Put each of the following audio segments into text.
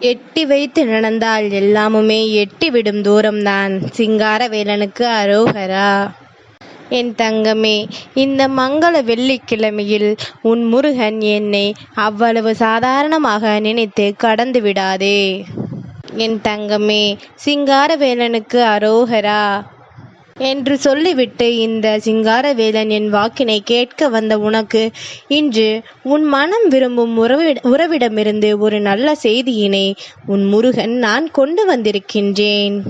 எட்டி வைத்து நடந்தால் எல்லாமுமே எட்டிவிடும் தூரம்தான். சிங்காரவேலனுக்கு அரோகரா. என் தங்கமே இந்த மங்கள வெள்ளிக்கிழமையில் உன் முருகன் என்னை அவ்வளவு சாதாரணமாக நினைத்து கடந்து விடாதே. என் தங்கமே சிங்காரவேலனுக்கு அரோகரா. என்று சொல்லிவிட்டு இந்த சிங்காரவேலன் என் வாக்கினை கேட்க வந்த உனக்கு இன்று உன் மனம் விரும்பும் உறவிட உறவிடமிருந்து ஒரு நல்ல செய்தியினை உன் முருகன் நான் கொண்டு வந்திருக்கின்றேன்.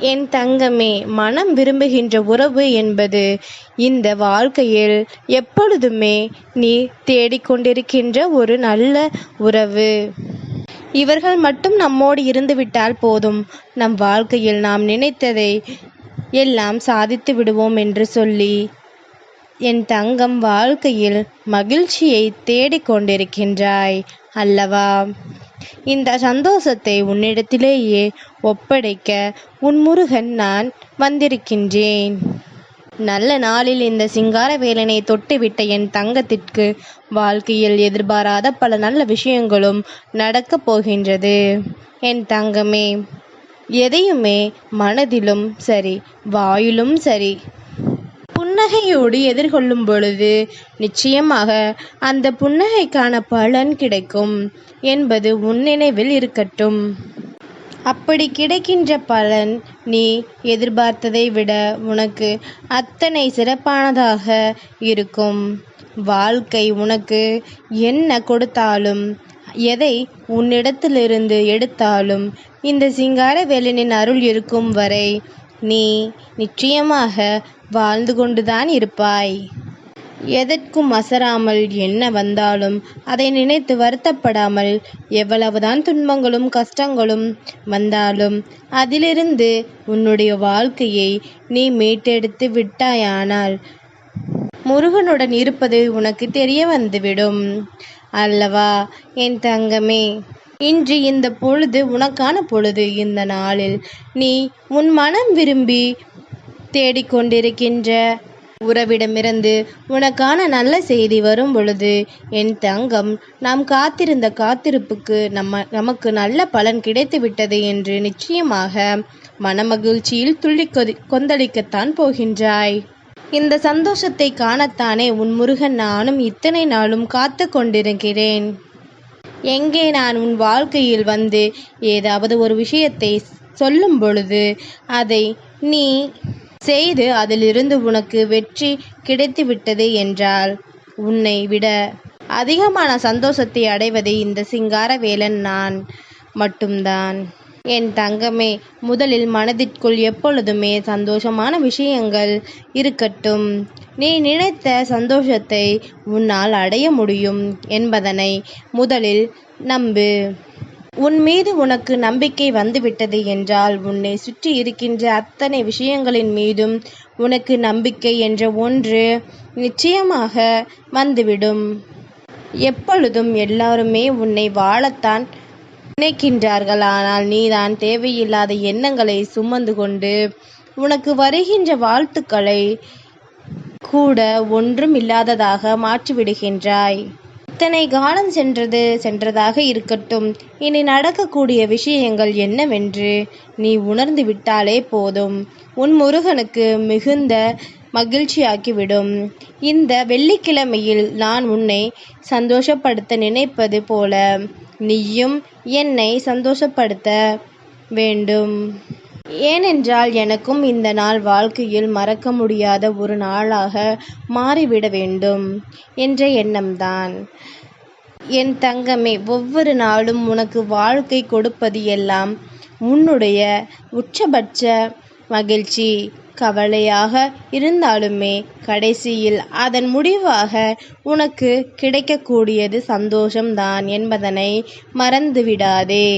என் தங்கமே மனம் விரும்புகின்ற உறவு என்பது இந்த வாழ்க்கையில் எப்பொழுதுமே நீ தேடிக்கொண்டிருக்கின்ற ஒரு நல்ல உறவு. இவர்கள் மட்டும் நம்மோடு இருந்துவிட்டால் போதும். நம் வாழ்க்கையில் நாம் நினைத்ததை எல்லாம் சாதித்து விடுவோம் என்று சொல்லி என் தங்கம் வாழ்க்கையில் மகிழ்ச்சியை தேடிக்கொண்டிருக்கின்றாய் அல்லவா? இந்த சந்தோஷத்தை உன்னிடத்திலேயே ஒப்படைக்க உன் முருகன் நான் வந்திருக்கின்றேன். நல்ல நாளில் இந்த சிங்கார வேலனை தொட்டுவிட்ட என் தங்கத்திற்கு வாழ்க்கையில் எதிர்பாராத பல நல்ல விஷயங்களும் நடக்கப் போகின்றது. என் தங்கமே எதையுமே மனதிலும் சரி வாயிலும் சரி புன்னகையோடு எதிர்கொள்ளும் பொழுது நிச்சயமாக அந்த புன்னகைக்கான பலன் கிடைக்கும் என்பது உன் நினைவில் இருக்கட்டும். அப்படி கிடைக்கின்ற பலன் நீ எதிர்பார்த்ததை விட உனக்கு அத்தனை சிறப்பானதாக இருக்கும். வாழ்க்கை உனக்கு என்ன கொடுத்தாலும் எதை உன்னிடத்திலிருந்து எடுத்தாலும் இந்த சிங்கார வேலனின் அருள் இருக்கும் வரை நீ நிச்சயமாக வாழ்ந்து கொண்டுதான் இருப்பாய். எதற்கும் அசராமல் என்ன வந்தாலும் அதை நினைத்து வருத்தப்படாமல் எவ்வளவுதான் துன்பங்களும் கஷ்டங்களும் வந்தாலும் அதிலிருந்து உன்னுடைய வாழ்க்கையை நீ மீட்டெடுத்து விட்டாயானால் முருகனுடன் இருப்பது உனக்கு தெரிய வந்துவிடும். அல்லவா? என் தங்கமே இன்று இந்த பொழுது உனக்கான பொழுது இந்த நாளில். நீ உன் மனம் விரும்பி தேடிக்கொண்டிருக்கின்ற உறவிடமிருந்து உனக்கான நல்ல செய்தி வரும் பொழுது என் தங்கம் நாம் காத்திருந்த காத்திருப்புக்கு நம்ம நமக்கு நல்ல பலன் கிடைத்து விட்டது என்று நிச்சயமாக மனமகிழ்ச்சியில் துள்ளி கொதி கொந்தளிக்கத்தான் போகின்றாய். இந்த சந்தோஷத்தை காணத்தானே உன் முருகன் நானும் இத்தனை நாளும் காத்து கொண்டிருக்கிறேன். எங்கே நான் உன் வாழ்க்கையில் வந்து ஏதாவது ஒரு விஷயத்தை சொல்லும் பொழுது அதை நீ செய்து அதிலிருந்து உனக்கு வெற்றி கிடைத்துவிட்டது என்றால் உன்னை விட அதிகமான சந்தோஷத்தை அடைவது இந்த சிங்காரவேலன் நான் மட்டும்தான். என் தங்கமே முதலில் மனதிற்குள் எப்பொழுதுமே சந்தோஷமான விஷயங்கள் இருக்கட்டும். நீ நினைத்த சந்தோஷத்தை உன்னால் அடைய முடியும் என்பதனை முதலில் நம்பு. உன் மீது உனக்கு நம்பிக்கை வந்துவிட்டது என்றால் உன்னை சுற்றி இருக்கின்ற அத்தனை விஷயங்களின் மீதும் உனக்கு நம்பிக்கை என்ற ஒன்று நிச்சயமாக வந்துவிடும். எப்பொழுதும் எல்லாருமே உன்னை வாழத்தான் நினைக்கின்றார்கள். ஆனால் நீதான் தேவையில்லாத எண்ணங்களை சுமந்து கொண்டு உனக்கு வருகின்ற வாழ்த்துக்களை கூட ஒன்றும் இல்லாததாக மாற்றிவிடுகின்றாய். இத்தனை காலம் சென்றது சென்றதாக இருக்கட்டும். இனி நடக்கக்கூடிய விஷயங்கள் என்னவென்று நீ உணர்ந்து விட்டாலே போதும். உன் முருகனுக்கு மிகுந்த மகிழ்ச்சியாக்கிவிடும். இந்த வெள்ளிக்கிழமையில் நான் உன்னை சந்தோஷப்படுத்த நினைப்பது போல நீயும் என்னை சந்தோஷப்படுத்த வேண்டும். ஏனென்றால் எனக்கும் இந்த நாள் வாழ்க்கையில் மறக்க முடியாத ஒரு நாளாக மாறிவிட வேண்டும் என்ற எண்ணம்தான். என் தங்கமே ஒவ்வொரு நாளும் உனக்கு வாழ்க்கை கொடுப்பது எல்லாம் உன்னுடைய உச்சபட்ச மகிழ்ச்சி. கவலையாக இருந்தாலுமே கடைசியில் அதன் முடிவாக உனக்கு கிடைக்கக்கூடியது சந்தோஷம்தான் என்பதனை மறந்துவிடாதே.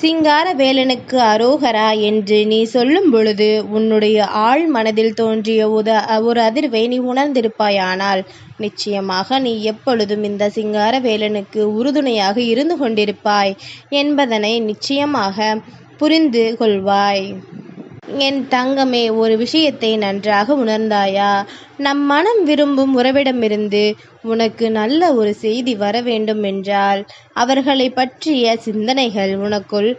சிங்கார வேலனுக்கு அரோகரா என்று நீ சொல்லும் பொழுது உன்னுடைய ஆழ் மனதில் தோன்றிய உத ஒரு அதிர்வை நீ உணர்ந்திருப்பாயானால் நிச்சயமாக நீ எப்பொழுதும் இந்த சிங்கார வேலனுக்கு உறுதுணையாக இருந்து கொண்டிருப்பாய் என்பதனை நிச்சயமாக புரிந்து கொள்வாய். என் தங்கமே ஒரு விஷயத்தை நன்றாக உணர்ந்தாயா? நம் மனம் விரும்பும் உறவிடமிருந்து உனக்கு நல்ல ஒரு செய்தி வர வேண்டும் என்றால் அவர்களை பற்றிய சிந்தனைகள் உனக்குள்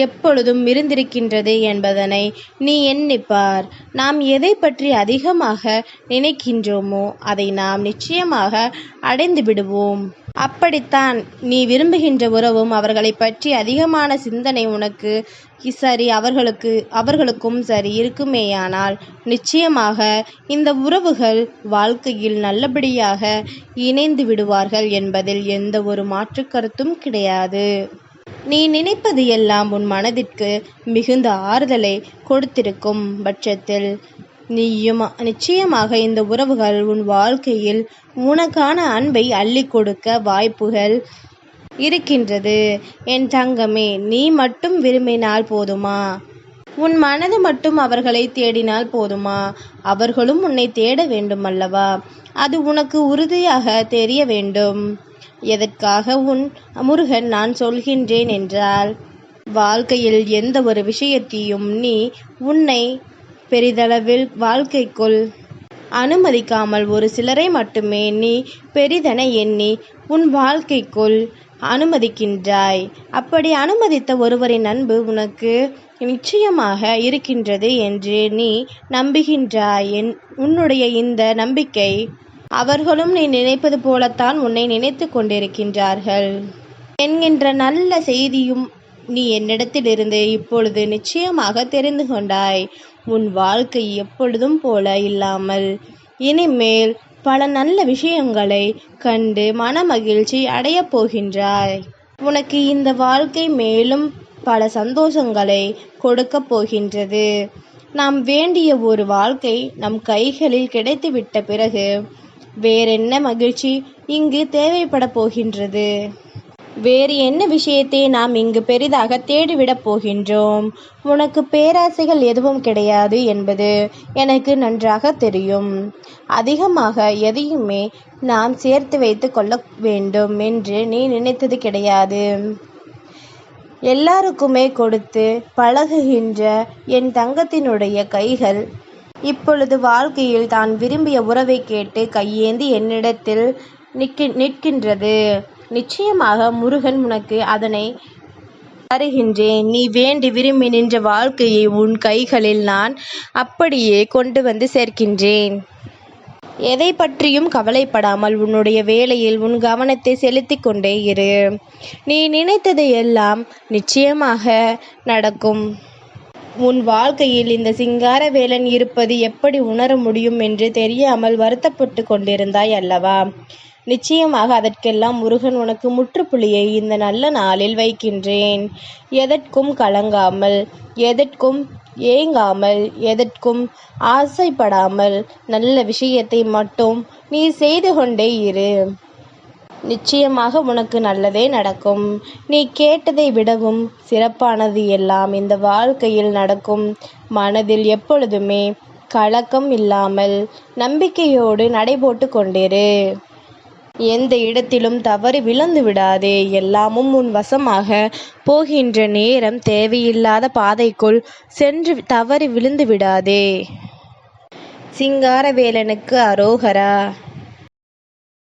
எப்பொழுதும் இருந்திருக்கின்றது என்பதனை நீ எண்ணிப்பார். நாம் எதை பற்றி அதிகமாக நினைக்கின்றோமோ அதை நாம் நிச்சயமாக அடைந்து விடுவோம் அப்படித்தான் நீ விரும்புகின்ற உறவும் அவர்களை பற்றி அதிகமான சிந்தனை உனக்கு. சரி அவர்களுக்கு அவர்களுக்கும் சரி இருக்குமேயானால் நிச்சயமாக இந்த உறவுகள் வாழ்க்கையில் நல்லபடியாக இணைந்து விடுவார்கள் என்பதில் எந்த ஒரு மாற்றுக் கருத்தும் கிடையாது. நீ நினைப்பது எல்லாம் உன் மனதிற்கு மிகுந்த ஆறுதலை கொடுத்திருக்கும் பட்சத்தில் நீயும்? நிச்சயமாக இந்த உறவுகள் உன் வாழ்க்கையில் உனக்கான அன்பை அள்ளி கொடுக்க வாய்ப்புகள் இருக்கின்றது. என் தங்கமே நீ மட்டும் விரும்பினால் போதுமா? உன் மனது மட்டும் அவர்களை தேடினால் போதுமா? அவர்களும் உன்னை தேட வேண்டும் அல்லவா அது உனக்கு உறுதியாக தெரிய வேண்டும். எதற்காக உன் முருகன் நான் சொல்கின்றேன் என்றால் வாழ்க்கையில் எந்த ஒரு விஷயத்தையும் நீ உன்னை பெரிதளவில் வாழ்க்கைக்குள் அனுமதிக்காமல் ஒரு சிலரை மட்டுமே நீ பெரிதென எண்ணி உன் வாழ்க்கைக்குள் அனுமதிக்கின்றாய். அப்படி அனுமதித்த ஒருவரின் அன்பு உனக்கு நிச்சயமாக இருக்கின்றது என்று நீ நம்புகின்றாய். என் உன்னுடைய இந்த நம்பிக்கை அவர்களும் நீ நினைப்பது போலத்தான் உன்னை நினைத்து கொண்டிருக்கின்றார்கள். என்கின்ற நல்ல செய்தியும் நீ என்னிடத்திலிருந்து இப்பொழுது நிச்சயமாக தெரிந்து கொண்டாய். உன் வாழ்க்கை எப்பொழுதும் போல இல்லாமல். இனிமேல் பல நல்ல விஷயங்களை கண்டு மனமகிழ்ச்சி அடையப் போகின்றாய். உனக்கு இந்த வாழ்க்கை மேலும் பல சந்தோஷங்களை கொடுக்கப் போகின்றது. நாம் வேண்டிய ஒரு வாழ்க்கை நம் கைகளில் கிடைத்துவிட்ட பிறகு வேறென்ன மகிழ்ச்சி இங்கு தேவைப்பட போகின்றது? வேறு என்ன விஷயத்தை நாம் இங்கு பெரிதாக தேடிவிடப் போகின்றோம்? உனக்கு பேராசைகள் எதுவும் கிடையாது என்பது எனக்கு நன்றாக தெரியும். அதிகமாக எதையுமே நாம் சேர்த்து வைத்து கொள்ள வேண்டும் என்று நீ நினைத்தது கிடையாது. எல்லாருக்குமே கொடுத்து பழகுகின்ற என் தங்கத்தினுடைய கைகள் இப்பொழுது வாழ்க்கையில் தான் விரும்பிய உறவை கேட்டு கையேந்தி என்னிடத்தில் நிற்கி நிற்கின்றது. நிச்சயமாக முருகன் உனக்கு அதனை தருகின்றேன். நீ வேண்டி விரும்பி நின்ற வாழ்க்கையை உன் கைகளில் நான் அப்படியே கொண்டு வந்து சேர்க்கின்றேன். எதை பற்றியும் கவலைப்படாமல் உன்னுடைய வேலையில் உன் கவனத்தை செலுத்தி கொண்டே இரு. நீ நினைத்தது எல்லாம் நிச்சயமாக நடக்கும். உன் வாழ்க்கையில் இந்த சிங்கார வேலன் இருப்பது எப்படி உணர முடியும் என்று தெரியாமல் வருத்தப்பட்டு கொண்டிருந்தாய் அல்லவா? நிச்சயமாக அதற்கெல்லாம் முருகன் உனக்கு முற்றுப்புள்ளியை இந்த நல்ல நாளில் வைக்கின்றேன். எதற்கும் கலங்காமல் எதற்கும் ஏங்காமல் எதற்கும் ஆசைப்படாமல் நல்ல விஷயத்தை மட்டும் நீ செய்து கொண்டே இரு. நிச்சயமாக உனக்கு நல்லதே நடக்கும். நீ கேட்டதை விடவும் சிறப்பானது எல்லாம் இந்த வாழ்க்கையில் நடக்கும். மனதில் எப்பொழுதுமே கலக்கம் இல்லாமல் நம்பிக்கையோடு நடைபோட்டு கொண்டிரு. எந்த இடத்திலும் தவறி விழுந்து விடாதே. எல்லாமும் உன் வசமாக போகின்ற நேரம் தேவையில்லாத பாதைக்குள் சென்று தவறி விழுந்து விடாதே. சிங்காரவேலனுக்கு அரோகரா.